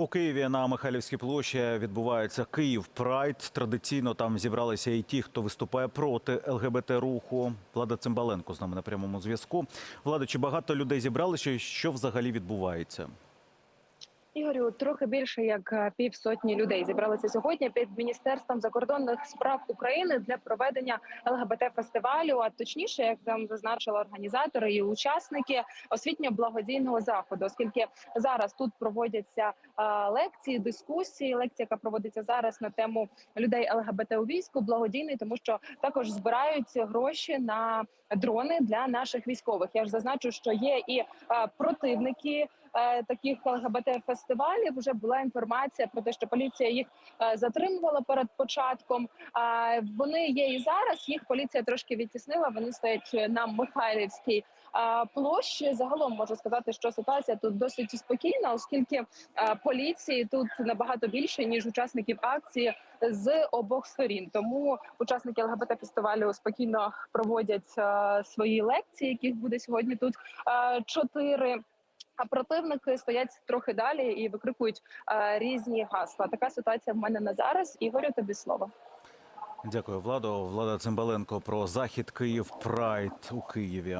У Києві на Михайлівській площі відбувається Київ Прайд. Традиційно там зібралися і ті, хто виступає проти ЛГБТ руху. Влада Цимбаленко з нами на прямому зв'язку. Влада, чи багато людей зібралися? Що взагалі відбувається? Ігорю, трохи більше як е, півсотні людей зібралися сьогодні під міністерством закордонних справ України для проведення ЛГБТ фестивалю. А точніше, як там зазначили організатори і учасники освітньо-благодійного заходу, оскільки зараз тут проводяться е, лекції, дискусії. Лекція, яка проводиться зараз на тему людей ЛГБТ у війську, благодійний, тому що також збирають гроші на дрони для наших військових. Я ж зазначу, що є і е, противники таких ЛГБТ фестивалів. Вже була інформація про те, що поліція їх е, затримувала перед початком. Вони є і зараз. Їх поліція трошки відтіснила. Вони стоять на Михайлівській площі. Загалом можу сказати, що ситуація тут досить спокійна, оскільки е, поліції тут набагато більше ніж учасників акції з обох сторін. Тому учасники ЛГБТ фестивалю спокійно проводять е, свої лекції, яких буде сьогодні тут чотири. А противники стоять трохи далі і викрикують е, різні гасла. Така ситуація в мене на зараз. Ігорю, тобі слово. Дякую, Владо. Влада Цимбаленко про захід Київ Прайд у Києві.